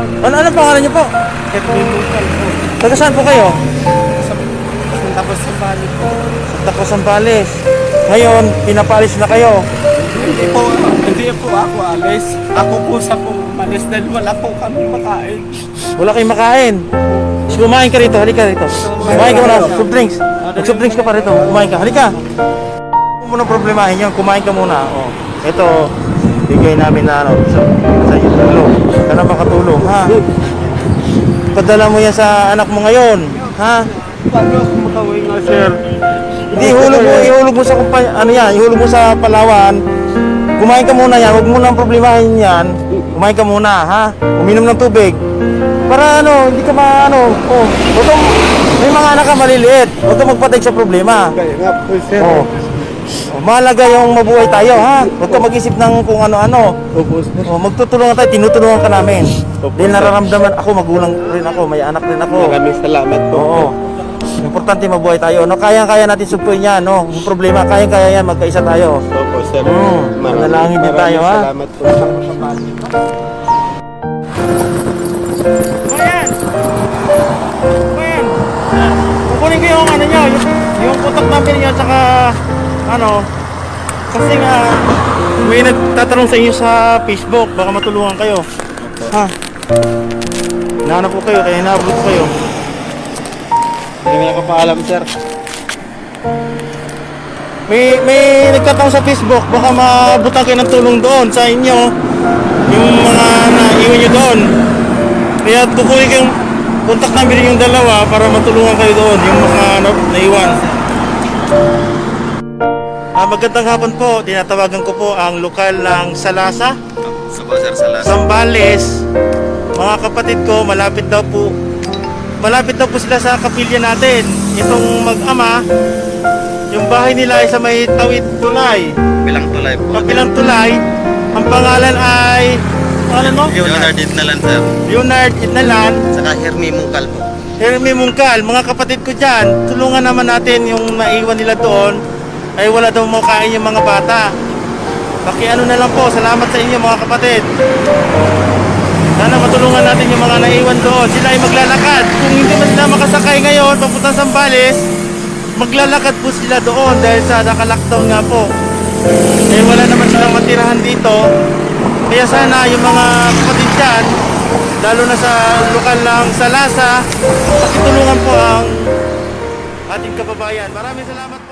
Ano, ano pangalan niyo po? Edwin Bukal po. Taga saan po kayo? Tapos sa bali po. Taga Sambales. Ngayon, pinapalis na kayo. Hindi po, hindi po ako alis. Ako po sa pumalis dahil wala po kami makain. Wala kayong makain. Kumain ka rito. Halika rito. Kumain ka muna. Soft drinks. Mag-soft drinks ka pa rito. Kumain ka. Halika. Huwag mo nang problemahin yun. Kumain ka muna. Oh. Ito, bigay namin na ano, sa, sa iyo tulong. Sana makatulong, ha? Padala mo yan sa anak mo ngayon, ha? Paano ako makawin nga, sir? Hindi, ihulog mo, ihulog mo sa kumpanya, ano yan, ihulog mo sa Palawan. Kumain ka muna yan, huwag mo nang problemahin yan. Kumain ka muna, ha? Uminom ng tubig. Para ano, hindi ka maano, oh, may mga anak ka maliliit, huwag kang magpatay sa problema. Kaya nga po, sir. Oh. Mahalaga yung mabuhay tayo, ha? Huwag ka mag-isip ng kung ano-ano. Opo, sir. Oh, magtutulungan tayo, tinutulungan ka namin. Opo, Dahil sir. nararamdaman ako, magulang rin ako, may anak rin ako. Maraming salamat po. Oo. Importante mabuhay tayo. No, kayang-kaya natin supuin yan, no. Yung problema, kayang-kaya yan, magkaisa tayo. Opo, sir. Mm, manalangin din tayo, ha? Salamat po. Kumayan! Kumayan! Kukunin ko yung ano nyo, yung, yung contact number nyo, tsaka ano, kasi nga, may nagtatanong sa inyo sa Facebook, baka matulungan kayo. Ha? Nahanap po kayo, kaya hinahabol ko kayo. Hindi na ako paalam, sir. May may nagtatanong sa Facebook, baka mabutan kayo ng tulong doon sa inyo. Yung mga naiwan nyo doon. Kaya kukunin ko yung contact number yung dalawa para matulungan kayo doon, yung mga na, naiwan. Ah, magandang hapon po. Tinatawagan ko po ang lokal ng Salasa, Sa po, sir, sa last. Sambales. Mga kapatid ko, malapit daw po. Malapit daw po sila sa kapilya natin. Itong mag-ama, yung bahay nila ay sa may tawid tulay. Bilang tulay po. Kapilang tulay, ang pangalan ay, pangalan mo? Leonard Idnalan, sir. Leonard Idnalan, Saka Hermie Mungkal po. Hermie Mungkal, mga kapatid ko dyan, tulungan naman natin yung naiwan nila doon, ay wala daw makain yung mga bata. Pakiano na lang po, salamat sa inyo mga kapatid. Sana matulungan natin yung mga naiwan doon. Sila ay maglalakad. Kung hindi man sila makasakay ngayon, papunta sa Sambales, maglalakad po sila doon dahil sa naka-lockdown nga po. Eh wala naman silang matirahan dito. Kaya sana yung mga kapatid dyan, lalo na sa lokal lang sa Lasa, pakitulungan po ang ating kababayan. Maraming salamat.